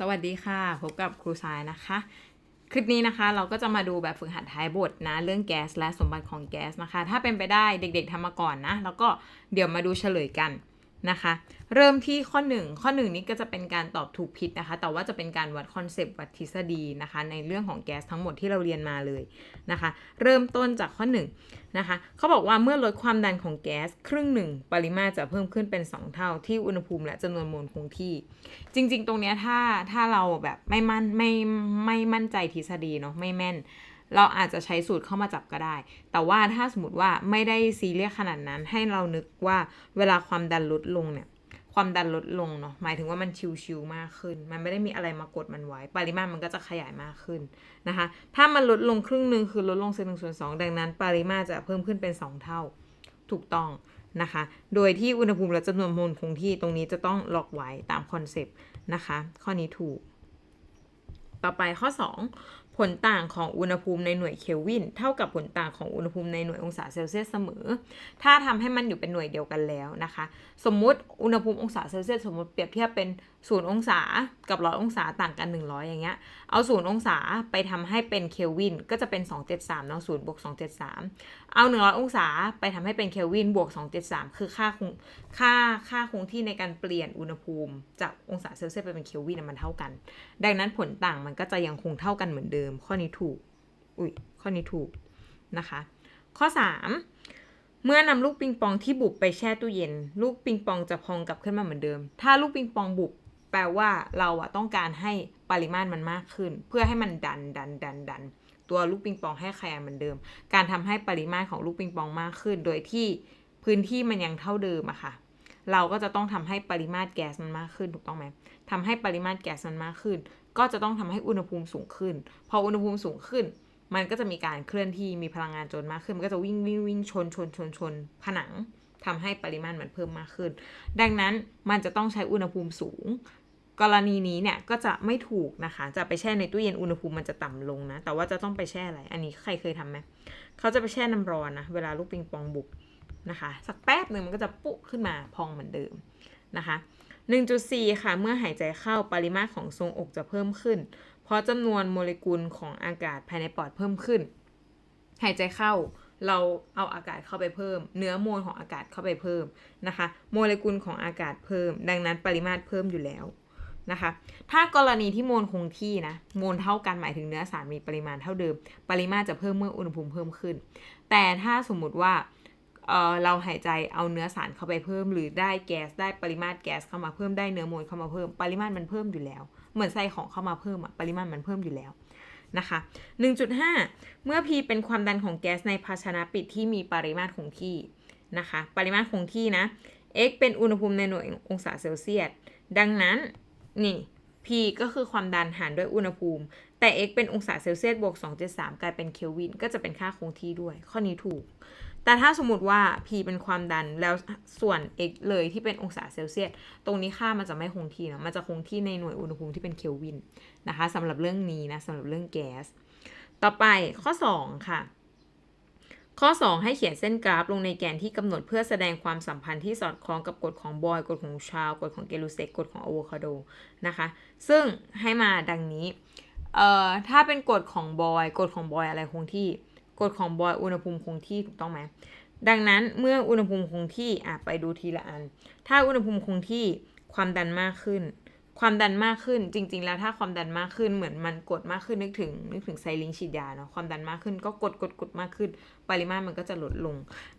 สวัสดีค่ะ พบกับครูสายนะคะ คลิปนี้นะคะเราก็จะมาดูแบบฝึกหัดท้ายบทนะ เรื่องแก๊สและสมบัติของแก๊สนะคะ ถ้าเป็นไปได้เด็กๆทำมาก่อนนะ แล้วก็เดี๋ยวมาดูเฉลยกัน นะคะ เริ่มที่ข้อ 1 ข้อ 1 นี้ก็จะเป็นการตอบถูกผิดนะคะ แต่ว่าจะเป็นการวัดคอนเซปต์วัดทฤษฎีนะคะ ในเรื่องของแก๊สทั้งหมดที่เราเรียนมาเลยนะคะ เริ่มต้นจากข้อ1นะคะเขาบอกว่าเมื่อลดความดันของแก๊สครึ่งหนึ่งปริมาตรจะเพิ่มขึ้นเป็น 2 เท่าที่อุณหภูมิและจำนวนโมลคงที่ จริง ๆ ตรงเนี้ยถ้าถ้าเราแบบไม่มั่นไม่ไม่มั่นใจทฤษฎีเนาะไม่แม่น เราอาจจะใช้สูตรเข้ามาจับก็ได้ แต่ว่าถ้าสมมติว่าไม่ได้ซีเรียสขนาดนั้น ให้เรานึกว่าเวลาความดันลดลงเนี่ยความดันลดลงเนาะหมายถึงว่ามันชิวๆมากขึ้น มันไม่ได้มีอะไรมากดมันไว้ ปริมาตรมันก็จะขยายมากขึ้นนะคะ ถ้ามันลดลงครึ่งหนึ่งคือลดลงเซนหนึ่งส่วนสองดังนั้น ปริมาตรจะเพิ่มขึ้นเป็น 2 เท่าถูกต้องนะคะ โดยที่อุณหภูมิและจำนวนโมลคงที่ตรงนี้จะต้องล็อกไว้ตามคอนเซปต์นะคะ ข้อนี้ถูก ต่อไปข้อ 2 ผลต่างของอุณหภูมิในหน่วยเคลวิน เท่ากับผลต่างของอุณหภูมิในหน่วยองศาเซลเซียสเสมอ ถ้าทำให้มันอยู่เป็นหน่วยเดียวกันแล้วนะคะ สมมุติอุณหภูมิองศาเซลเซียสสมมติเปรียบเทียบเป็น0องศากับร้อยองศาต่างกัน 100 อย่างเงี้ย เอา0องศาไปทำให้เป็นเคลวินก็จะเป็น 273เนาะ0บวก273 เอา 100 องศาไปทำให้เป็นเคลวินบวก 273 คือค่าคงค่าค่าคงที่ในการเปลี่ยนอุณหภูมิ จากองศาเซลเซียสไปเป็นเคลวินมันเท่ากัน ดังนั้นผลต่างมันก็จะยังคงเท่ากันเหมือนเดิมข้อนี้ถูก อุ้ยข้อนี้ถูกนะคะ ข้อ 3 เมื่อนำลูกปิงปองที่บุบไปแช่ตู้เย็น ลูกปิงปองจะพองกลับขึ้นมาเหมือนเดิม ถ้าลูกปิงปองบุบแปลว่าเราอะต้องการให้ปริมาตรมันมากขึ้น เพื่อให้มันดันดันดันดันตัวลูกปิงปองให้ขยายเหมือนเดิม การทำให้ปริมาตรของลูกปิงปองมากขึ้น โดยที่พื้นที่มันยังเท่าเดิมอะค่ะ เราก็จะต้องทำให้ปริมาตรแก๊สมันมากขึ้นถูกต้องไหมทำให้ปริมาตรแก๊สมันมากขึ้น ก็จะต้องทำให้อุณหภูมิสูงขึ้น พออุณหภูมิสูงขึ้น มันก็จะมีการเคลื่อนที่มีพลังงานจนมากขึ้น มันก็จะวิ่งวิ่งวิ่งชนชนชนชนผนังทำให้ปริมาณมันเพิ่มมากขึ้น ดังนั้นมันจะต้องใช้อุณหภูมิสูง กรณีนี้เนี่ยก็จะไม่ถูกนะคะ จะไปแช่ในตู้เย็นอุณหภูมิมันจะต่ำลงนะ แต่ว่าจะต้องไปแช่อะไร อันนี้ใครเคยทำไหมเขาจะไปแช่น้ำร้อนนะ เวลาลูกปิงปองบุกนะคะ สักแป๊บหนึ่งมันก็จะปุ๊ขึ้นมาพองเหมือนเดิมนะคะ 1.4 ค่ะ เมื่อหายใจเข้าปริมาตรของทรงอกจะเพิ่มขึ้น เพราะจำนวนโมเลกุลของอากาศภายในปอดเพิ่มขึ้น หายใจเข้าเราเอาอากาศเข้าไปเพิ่ม เนื้อโมลของอากาศเข้าไปเพิ่มนะคะ โมเลกุลของอากาศเพิ่ม ดังนั้นปริมาตรเพิ่มอยู่แล้วนะคะ ถ้ากรณีที่โมลคงที่นะ โมลเท่ากันหมายถึงเนื้อสารมีปริมาณเท่าเดิม ปริมาตรจะเพิ่มเมื่ออุณหภูมิเพิ่มขึ้น แต่ถ้าสมมุติว่า เราหายใจเอาเนื้อสารเข้าไปเพิ่ม หรือได้แก๊สได้ปริมาตรแก๊สเข้ามาเพิ่มได้เนื้อโมลเข้ามาเพิ่ม ปริมาตรมันเพิ่มอยู่แล้ว เหมือนใส่ของเข้ามาเพิ่มอะปริมาตรมันเพิ่มอยู่แล้วนะคะ 1.5 เมื่อ P เป็นความดันของแก๊สในภาชนะปิดที่มีปริมาตรคงที่นะคะ ปริมาตรคงที่นะ x เป็นอุณหภูมิในหน่วยองศาเซลเซียส ดังนั้นนี่ P ก็คือความดันหารด้วยอุณหภูมิ แต่ x เป็นองศาเซลเซียสบวก273กลายเป็นเคลวิน ก็จะเป็นค่าคงที่ด้วย ข้อนี้ถูก แต่ถ้าสมมติว่า P เป็นความดันแล้วส่วน x เลยที่เป็นองศาเซลเซียส ตรงนี้ค่ามันจะไม่คงที่นะมันจะคงที่ในหน่วยอุณหภูมิที่เป็นเคลวินนะคะสำหรับเรื่องนี้นะสำหรับเรื่องแก๊ส ต่อไปข้อ 2 ค่ะ ข้อ 2 ให้เขียนเส้นกราฟลงในแกนที่กำหนดเพื่อแสดงความสัมพันธ์ที่สอดคล้องกับกฎของบอยกฎของชาวกฎของเกลูเซกกฎของอะโวคาโดนะคะ ซึ่งให้มาดังนี้เอ่อถ้าเป็นกฎของบอยกฎของบอยอะไรคงที่ กฎของบอยอุณหภูมิคงที่ถูกต้องไหมดังนั้นเมื่ออุณหภูมิคงที่อะไปดูทีละอัน ถ้าอุณหภูมิคงที่ความดันมากขึ้น ความดันมากขึ้นจริง ๆ แล้วถ้าความดันมากขึ้นเหมือนมันกดมากขึ้นนึกถึง นึกถึงไซลิงฉีดยาเนาะความดันมากขึ้นก็กดกดกดมากขึ้น ปริมาตรมันก็จะลดลง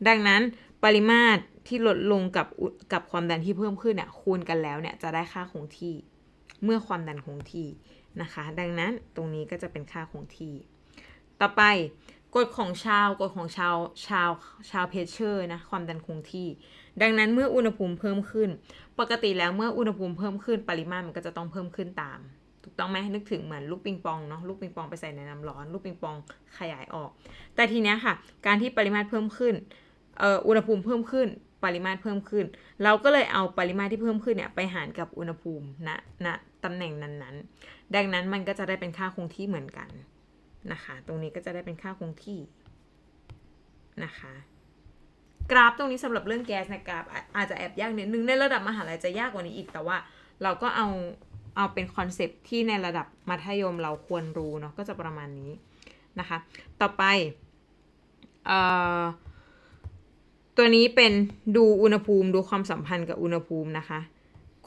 ดังนั้นปริมาตรที่ลดลงกับกับความดันที่เพิ่มขึ้นเนี่ยคูณกันแล้วเนี่ยจะได้ค่าคงที่ เมื่อความดันคงที่นะคะ ดังนั้นตรงนี้ก็จะเป็นค่าคงที่ ต่อไป กฎของชาวกฎของชาวชาวชาวเพชเชอร์นะความดันคงที่ ดังนั้นเมื่ออุณหภูมิเพิ่มขึ้น ปกติแล้วเมื่ออุณหภูมิเพิ่มขึ้นปริมาตรมันก็จะต้องเพิ่มขึ้นตาม ถูกต้องไหมนึกถึงเหมือนลูกปิงปองเนาะลูกปิงปองไปใส่ในน้ำร้อนลูกปิงปองขยายออก แต่ทีเนี้ยค่ะ การที่ปริมาตรเพิ่มขึ้นอุณหภูมิเพิ่มขึ้นปริมาตรเพิ่มขึ้น เราก็เลยเอาปริมาตรที่เพิ่มขึ้นเนี่ยไปหารกับอุณหภูมิณณตำแหน่งนั้นๆ ดังนั้นมันก็จะได้เป็นค่าคงที่เหมือนกัน นะคะ ตรงนี้ก็จะได้เป็นค่าคงที่นะคะ กราฟตรงนี้สำหรับเรื่องแก๊สนะกราฟอาจจะแอบยากนิดนึงในระดับมหาลัยจะยากกว่านี้อีกแต่ว่าเราก็เอาเอาเป็นคอนเซปที่ในระดับมัธยมเราควรรู้เนาะก็จะประมาณนี้นะคะ ต่อไปออตัวนี้เป็นดูอุณหภูมิดูความสัมพันธ์กับอุณหภูมินะคะ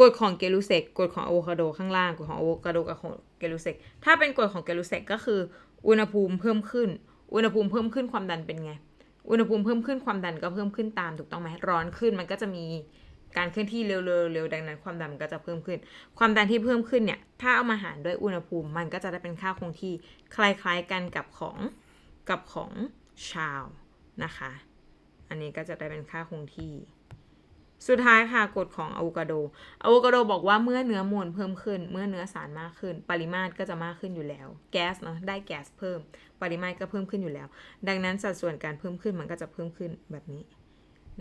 กฎของเกลูเซกกฎของอะโวคาโดข้างล่างกฎของอะโวคาโดกับของเกลูเซกถ้าเป็นกฎของเกลูเซกก็คือ อุณหภูมิเพิ่มขึ้น อุณหภูมิเพิ่มขึ้นความดันเป็นไง อุณหภูมิเพิ่มขึ้นความดันก็เพิ่มขึ้นตามถูกต้องไหมร้อนขึ้นมันก็จะมีการเคลื่อนที่เร็วๆเร็วดังนั้น ความดันมันก็จะเพิ่มขึ้น ความดันที่เพิ่มขึ้นเนี่ยถ้าเอามาหารด้วยอุณหภูมิมันก็จะได้เป็นค่าคงที่คล้ายๆกันกับของกับของชาวนะคะ อันนี้ก็จะได้เป็นค่าคงที่ สุดท้ายค่ะกฎของอะโวคาโดอะโวคาโดบอกว่าเมื่อเนื้อมวลเพิ่มขึ้น เมื่อเนื้อสารมากขึ้น ปริมาตรก็จะมากขึ้นอยู่แล้ว แก๊สเนาะได้แก๊สเพิ่ม ปริมาตรก็เพิ่มขึ้นอยู่แล้ว ดังนั้นสัดส่วนการเพิ่มขึ้นมันก็จะเพิ่มขึ้นแบบนี้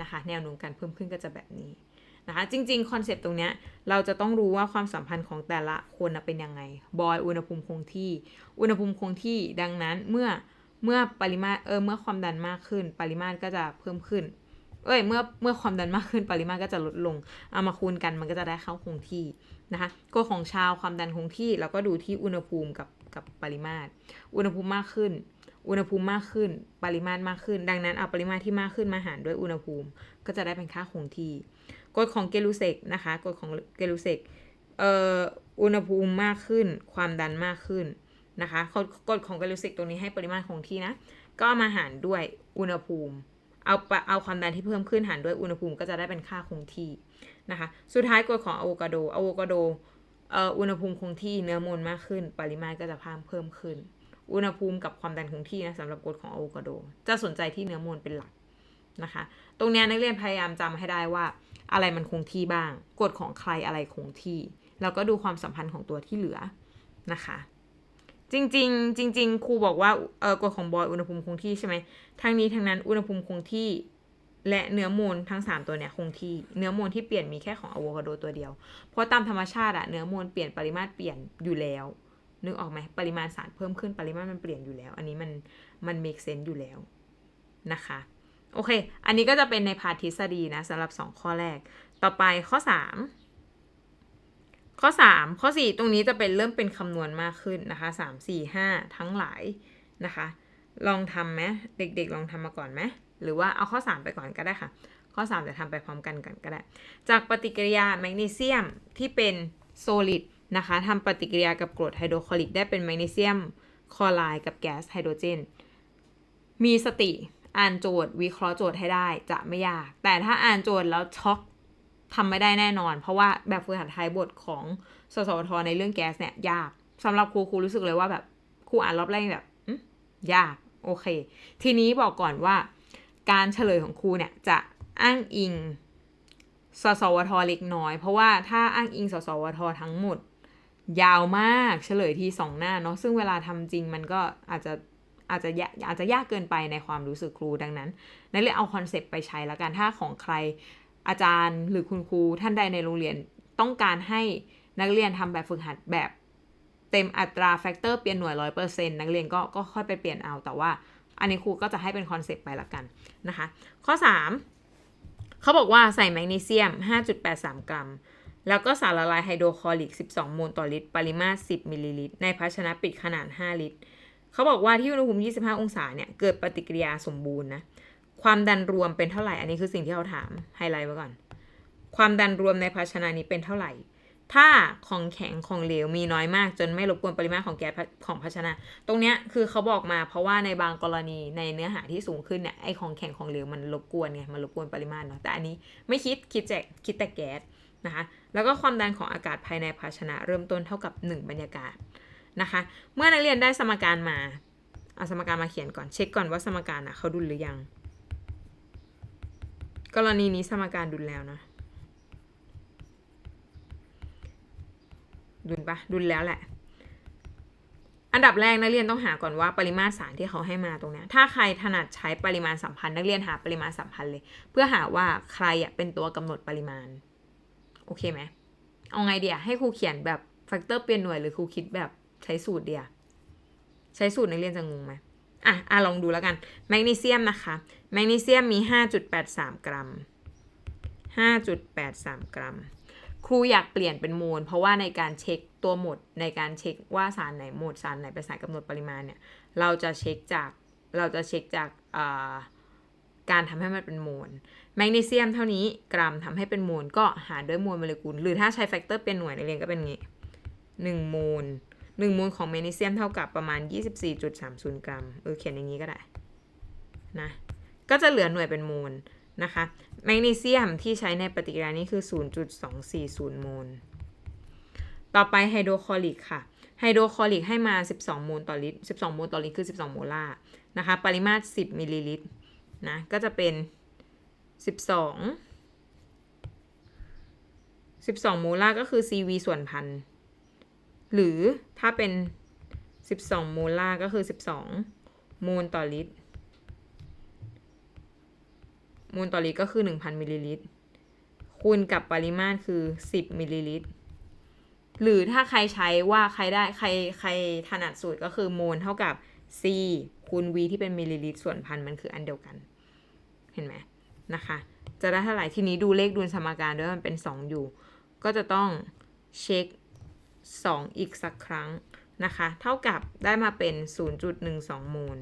นะคะ แนวโน้มการเพิ่มขึ้นก็จะแบบนี้นะคะจริงๆคอนเซปต์ตรงเนี้ยเราจะต้องรู้ว่าความสัมพันธ์ของแต่ละคนเป็นยังไงบอยอุณหภูมิคงที่อุณหภูมิคงที่ดังนั้นเมื่อเมื่อปริมาตรเออเมื่อความดันมากขึ้น ปริมาตรก็จะเพิ่มขึ้น เอ้ยเมื่อเมื่อความดันมากขึ้นปริมาตรก็จะลดลง เอามาคูณกันมันก็จะได้เข้าคงที่นะคะกฎของชาวความดันคงที่เราก็ดูที่อุณหภูมิกับกับปริมาตร อุณหภูมิมากขึ้น อุณหภูมิมากขึ้น ปริมาตรมากขึ้น ดังนั้นเอาปริมาตรที่มากขึ้นมาหารด้วยอุณหภูมิ ก็จะได้เป็นค่าคงที่กฎของเกลูเซกนะคะกฎของเกลูเซกเอ่ออุณหภูมิมากขึ้น ความดันมากขึ้นนะคะกฎของเกลูเซกตรงนี้ให้ปริมาตรคงที่นะ ก็มาหารด้วยอุณหภูมิ เอาเอาความดันที่เพิ่มขึ้นหารด้วยอุณหภูมิก็จะได้เป็นค่าคงที่นะคะ สุดท้ายกฎของอะโวคาโดอะโวคาโดอุณหภูมิคงที่เนื้อมวลมากขึ้น ปริมาตรก็จะเพิ่มเพิ่มขึ้น อุณหภูมิกับความดันคงที่นะสำหรับกฎของอะโวคาโด จะสนใจที่เนื้อมวลเป็นหลักนะคะ ตรงนี้นักเรียนพยายามจำให้ได้ว่า อะไรมันคงที่บ้าง กฎของใครอะไรคงที่ แล้วก็ดูความสัมพันธ์ของตัวที่เหลือนะคะ จริง ๆ จริง ๆ ครูบอกว่าเออกฎของบอยอุณหภูมิคงที่ใช่ไหมทั้งนี้ทั้งนั้นอุณหภูมิคงที่ และเนื้อมูลทั้ง 3 ตัวเนี่ยคงที่ เนื้อมูลที่เปลี่ยนมีแค่ของอะโวคาโดตัวเดียว เพราะตามธรรมชาติอะเนื้อมูลเปลี่ยนปริมาตรเปลี่ยนอยู่แล้ว นึกออกไหมปริมาณสารเพิ่มขึ้นปริมาตรมันเปลี่ยนอยู่แล้ว อันนี้มันมัน make sense อยู่แล้วนะคะโอเค อันนี้ก็จะเป็นในพาร์ททฤษฎีนะสำหรับ 2 ข้อแรก ต่อไปข้อ 3 ข้อ 3 ข้อ 4 ตรงนี้จะเป็นเริ่มเป็นคำนวณมากขึ้นนะคะ 3 4 5 ทั้งหลายนะคะ ลองทำไหมเด็กๆ ลองทำมาก่อนไหมหรือว่าเอาข้อ 3 ไปก่อนก็ได้ค่ะ ข้อ 3 จะทำไปพร้อมกันกันก็ได้ จากปฏิกิริยาแมกนีเซียมที่เป็นโซลิดนะคะทำปฏิกิริยากับกรดไฮโดรคลอริกได้เป็นแมกนีเซียมคลอไรด์กับแก๊สไฮโดรเจน มีสติอ่านโจทย์วิเคราะห์โจทย์ให้ได้จะไม่ยาก แต่ถ้าอ่านโจทย์แล้วช็อก ทำไม่ได้แน่นอน เพราะว่าแบบฝึกหัดท้ายบทของสสวทในเรื่องแก๊สเนี่ยยากสำหรับครูครูรู้สึกเลยว่าแบบครูอ่านรอบแรกแบบยากโอเค ทีนี้บอกก่อนว่า การเฉลยของครูเนี่ยจะอ้างอิงสสวทเล็กน้อย เพราะว่าถ้าอ้างอิงสสวททั้งหมด ยาวมากเฉลยทีสองหน้าเนาะซึ่งเวลาทำจริงมันก็อาจจะอาจจะยากอาจจะยากเกินไปในความรู้สึกครูดังนั้นนักเรียเอาคอนเซปต์ไปใช้แล้วกันถ้าของใคร อาจารย์หรือคุณครูท่านใดในโรงเรียนต้องการให้นักเรียนทำแบบฝึกหัดแบบเต็มอัตราแฟกเตอร์เปลี่ยนหน่วยร้อยเปอร์เซ็นต์นักเรียนก็ก็ค่อยไปเปลี่ยนเอาแต่ว่า อันนี้ครูก็จะให้เป็นคอนเซปต์ไปละกันนะคะ ข้อ 3 เขาบอกว่าใส่แมกนีเซียม 5.83 กรัม แล้วก็สารละลายไฮโดรคลอริก 12โมลต่อลิตร ปริมาตร 10 มิลลิลิตร ในภาชนะปิดขนาด 5 ลิตร เขาบอกว่าที่อุณหภูมิ 25 องศาเนี่ย เกิดปฏิกิริยาสมบูรณ์นะ ความดันรวมเป็นเท่าไหร่ อันนี้คือสิ่งที่เขาถามไฮไลท์ไว้ก่อน ความดันรวมในภาชนะนี้เป็นเท่าไหร่ ถ้าของแข็งของเหลวมีน้อยมากจนไม่รบกวนปริมาตรของแก๊สของภาชนะ ตรงเนี้ยคือเขาบอกมาเพราะว่าในบางกรณีในเนื้อหาที่สูงขึ้นเนี่ยไอของแข็งของเหลวมันรบกวนไงมันรบกวนปริมาตรเนาะแต่อันนี้ไม่คิดคิดแต่คิดแต่แก๊สนะคะแล้วก็ความดันของอากาศภายในภาชนะเริ่มต้นเท่ากับ 1 บรรยากาศนะคะ เมื่อนักเรียนได้สมการมาเอาสมการมาเขียนก่อนเช็คก่อนว่าสมการนะเขาดุลหรือยัง กรณีนี้สมการดุลแล้วนะ ดุลปะดุลแล้วแหละ อันดับแรกนักเรียนต้องหาก่อนว่าปริมาตรสารที่เขาให้มาตรงนี้ถ้าใครถนัดใช้ปริมาณสัมพันธ์นักเรียนหาปริมาณสัมพันธ์เลย เพื่อหาว่าใครเป็นตัวกำหนดปริมาณ โอเคไหมเอาไงเดียให้ครูเขียนแบบแฟกเตอร์เปลี่ยนหน่วยหรือครูคิดแบบใช้สูตรเดียใช้สูตรนักเรียนจะงงไหม อะอะลองดูแล้วกัน แมกนีเซียมนะคะ แมกนีเซียมมี 5.83 กรัม 5.83 กรัม ครูอยากเปลี่ยนเป็นโมล เพราะว่าในการเช็คตัวหมดในการเช็คว่าสารไหนหมดสารไหนเป็นสารกำหนดปริมาณเนี่ย เราจะเช็คจากเราจะเช็คจากาการทำให้มันเป็นโมล แมกนีเซียมเท่านี้กรัมทำให้เป็นโมลก็หารด้วยโมลโมเลกุล หรือถ้าใช้แฟกเตอร์เป็นหน่วยในเรียนก็เป็นงี้หนึ่งโมล หนึ่งโมลของแมกนีเซียมเท่ากับประมาณ 24.30 กรัม เออเขียนอย่างนี้ก็ได้นะ ก็จะเหลือหน่วยเป็นโมลนะคะ แมกนีเซียมที่ใช้ในปฏิกิริยานี้คือ 0.240โมลต่อไปไฮโดรคลอริกค่ะ ไฮโดรคลอริกให้มา 12โมลต่อลิตร 12โมลต่อลิตรคือ 12 โมลาร์นะคะ ปริมาตร 10 มิลลิลิตรนะ ก็จะเป็น 12 12 โมลาร์ก็คือ CV ส่วนพัน หรือถ้าเป็น 12 โมลาร์ก็คือ 12โมลต่อลิตรโมลต่อลิตรก็คือ 1,000 มิลลิลิตร คูณกับปริมาตรคือ 10 มิลลิลิตร หรือถ้าใครใช้ว่าใครได้ใครใครถนัดสูตรก็คือโมลเท่ากับ C คูณ V ที่เป็นมิลลิลิตรส่วนพันมันคืออันเดียวกัน เห็นไหมนะคะ จะได้เท่าไหร่ทีนี้ดูเลขดูสมการด้วยมันเป็น 2 อยู่ ก็จะต้องเช็ค 2 อีกสักครั้งนะคะ เท่ากับได้มาเป็น 0.12 มูล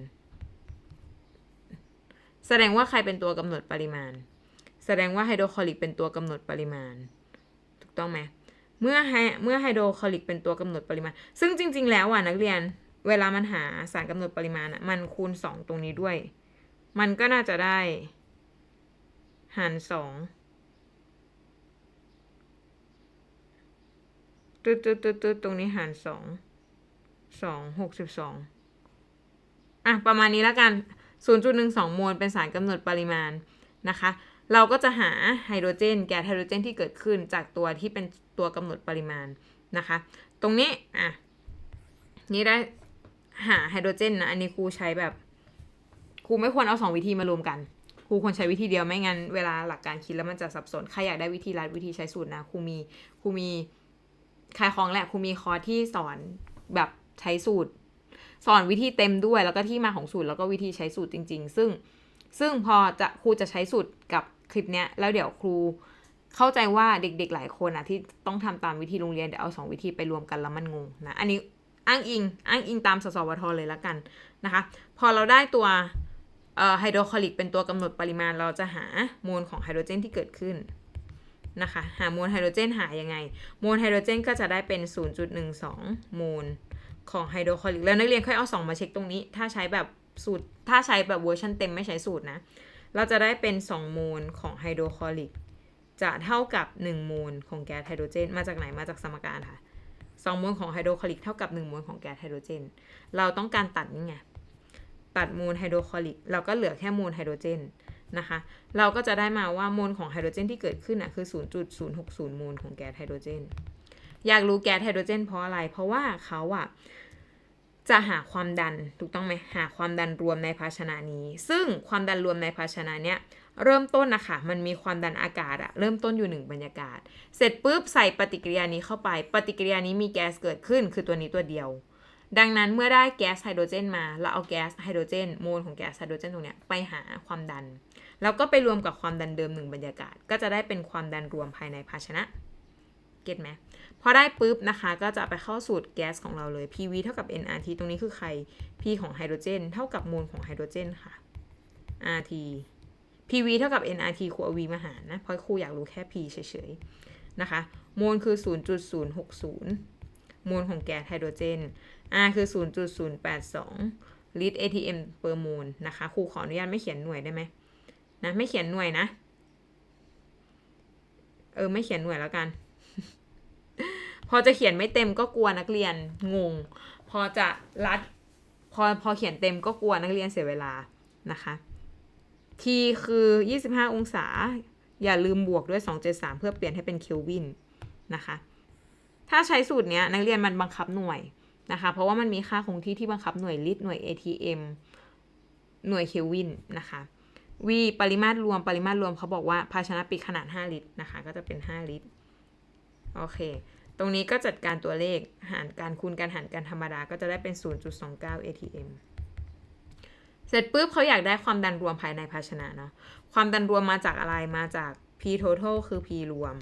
แสดงว่าใครเป็นตัวกำหนดปริมาณ แสดงว่าไฮโดรคลอริกเป็นตัวกำหนดปริมาณ ถูกต้องไหมเมื่อไฮเมื่อไฮโดรคลอริกเป็นตัวกำหนดปริมาณ ซึ่งจริง ๆ แล้วอะนักเรียนเวลามันหาสารกำหนดปริมาณอะมันคูณ 2 ตรงนี้ด้วย มันก็น่าจะได้ หาร 2 ตึ๊ดตึ๊ดตึ๊ดตึ๊ดตรงนี้หารสองสองหกสิบสองอะ ประมาณนี้แล้วกัน 0.12โมลเป็นสารกำหนดปริมาณนะคะ เราก็จะหาไฮโดรเจน แก๊สไฮโดรเจนที่เกิดขึ้นจากตัวที่เป็นตัวกำหนดปริมาณนะคะ ตรงนี้ อะ นี่ได้หาไฮโดรเจนนะ อันนี้ครูใช้แบบ ครูไม่ควรเอาสองวิธีมารวมกันครูควรใช้วิธีเดียวไม่งั้นเวลาหลักการคิดแล้วมันจะสับสน ใครอยากได้วิธีรัดวิธีใช้สูตรนะครูมีครูมี คลายคลองแหละครูมีคอร์สที่สอนแบบใช้สูตร สอนวิธีเต็มด้วยแล้วก็ที่มาของสูตรแล้วก็วิธีใช้สูตรจริง ๆ ซึ่งซึ่งพอจะครูจะใช้สูตรกับคลิปเนี้ยแล้วเดี๋ยวครูเข้าใจว่าเด็กๆหลายคนอะที่ต้องทำตามวิธีโรงเรียนเดี๋ยวเอาสองวิธีไปรวมกันแล้วมันงงนะอันนี้อ้างอิงอ้างอิงตามสสวทเลยล้วกันนะคะ พอเราได้ตัวไฮโดรคลอริกเป็นตัวกำหนดปริมาณเราจะหาโมลของไฮโดรเจนที่เกิดขึ้น นะคะหาโมลไฮโดรเจนหายังไงโมลไฮโดรเจนก็จะได้เป็น 0.12 โมลของไฮโดรคลอริกแล้วนักเรียนค่อยเอาสองมาเช็คตรงนี้ ถ้าใช้แบบสูตรถ้าใช้แบบเวอร์ชันเต็มไม่ใช้สูตรนะ เราจะได้เป็น 2 โมลของไฮโดรคลอริกจะเท่ากับ 1 โมลของแก๊สไฮโดรเจน มาจากไหนมาจากสมการค่ะ 2 โมลของไฮโดรคลอริกเท่ากับ 1 โมลของแก๊สไฮโดรเจน เราต้องการตัดนี่ไงตัดโมลไฮโดรคลอริกเราก็เหลือแค่โมลไฮโดรเจน นะคะ เราก็จะได้มาว่าโมลของไฮโดรเจนที่เกิดขึ้นอะคือ 0.060 โมลของแก๊สไฮโดรเจน อยากรู้แก๊สไฮโดรเจนเพราะอะไร เพราะว่าเขาอะจะหาความดันถูกต้องไหมหาความดันรวมในภาชนะนี้ ซึ่งความดันรวมในภาชนะเนี้ยเริ่มต้นนะคะมันมีความดันอากาศอะเริ่มต้นอยู่หนึ่งบรรยากาศ เสร็จปุ๊บใส่ปฏิกิริยานี้เข้าไป ปฏิกิริยานี้มีแก๊สเกิดขึ้น คือตัวนี้ตัวเดียว ดังนั้นเมื่อได้แก๊สไฮโดรเจนมา เราเอาแก๊สไฮโดรเจนโมลของแก๊สไฮโดรเจนตรงเนี้ยไปหาความดัน แล้วก็ไปรวมกับความดันเดิมหนึ่งบรรยากาศ ก็จะได้เป็นความดันรวมภายในภาชนะ เก็ตไหมพอได้ปุ๊บนะคะ ก็จะไปเข้าสูตรแก๊สของเราเลย PV เท่ากับ nRT ตรงนี้คือใคร P ของไฮโดรเจนเท่ากับโมลของไฮโดรเจนค่ะ RT PV เท่ากับ nRT ครูเอา V มาหารนะ เพราะครูอยากรู้แค่ P เฉยๆนะคะ โมลคือ 0.060 โมลของแก๊สไฮโดรเจน R คือ 0.082 ลิตร ATM per mole นะคะ ครูขออนุญาตไม่เขียนหน่วยได้ไหมนะไม่เขียนหน่วยนะ เออไม่เขียนหน่วยแล้วกัน พอจะเขียนไม่เต็มก็กลัวนักเรียนงง พอจะรัด พอพอเขียนเต็มก็กลัวนักเรียนเสียเวลานะคะทีคือ 25 องศา อย่าลืมบวกด้วย 273 เพื่อเปลี่ยนให้เป็นเคลวินนะคะ ถ้าใช้สูตรเนี้ยนักเรียนมันบังคับหน่วย นะคะ เพราะว่ามันมีค่าคงที่ที่บังคับหน่วยลิตรหน่วย ATM หน่วยเคลวินนะคะ V ปริมาตรรวมปริมาตรรวมเขาบอกว่าภาชนะปิดขนาด 5 ลิตรนะคะ ก็จะเป็น 5 ลิตร โอเค ตรงนี้ก็จัดการตัวเลขหารการคูณการหารการธรรมดาก็จะได้เป็น 0.29 ATM เสร็จปุ๊บเขาอยากได้ความดันรวมภายในภาชนะเนาะ ความดันรวมมาจากอะไรมาจาก P total คือ P รวม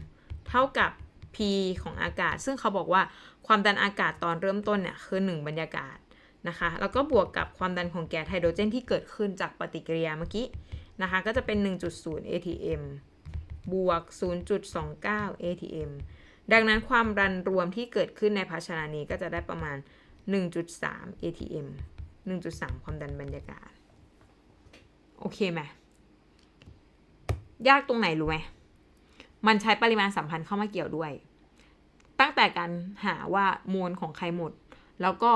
เท่ากับ P ของอากาศ ซึ่งเขาบอกว่าความดันอากาศตอนเริ่มต้นเนี่ยคือ 1 บรรยากาศนะคะแล้วก็บวกกับความดันของแก๊สไฮโดรเจนที่เกิดขึ้นจากปฏิกิริยาเมื่อกี้นะคะก็จะเป็น 1.0 atm บวก 0.29 atm ดังนั้นความดันรวมที่เกิดขึ้นในภาชนะนี้ก็จะได้ประมาณ 1.3 atm 1.3 ความดันบรรยากาศ โอเคไหมยากตรงไหนรู้ไหม มันใช้ปริมาณสัมพันธ์เข้ามาเกี่ยวด้วย ตั้งแต่การหาว่ามวลของใครหมด แล้วก็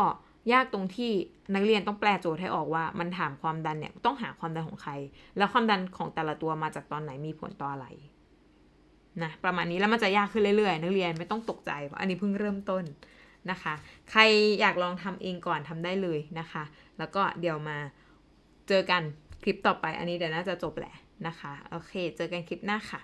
ยากตรงที่นักเรียนต้องแปลโจทย์ให้ออกว่า มันถามความดันเนี่ยต้องหาความดันของใคร แล้วความดันของแต่ละตัวมาจากตอนไหนมีผลต่ออะไรนะประมาณนี้แล้วมันจะยากขึ้นเรื่อยๆ นักเรียนไม่ต้องตกใจเพราะอันนี้เพิ่งเริ่มต้นนะคะ ใครอยากลองทำเองก่อนทำได้เลยนะคะ แล้วก็เดี๋ยวมาเจอกันคลิปต่อไปอันนี้เดี๋ยวน่าจะจบแหละนะคะ โอเค เจอกันคลิปหน้าค่ะ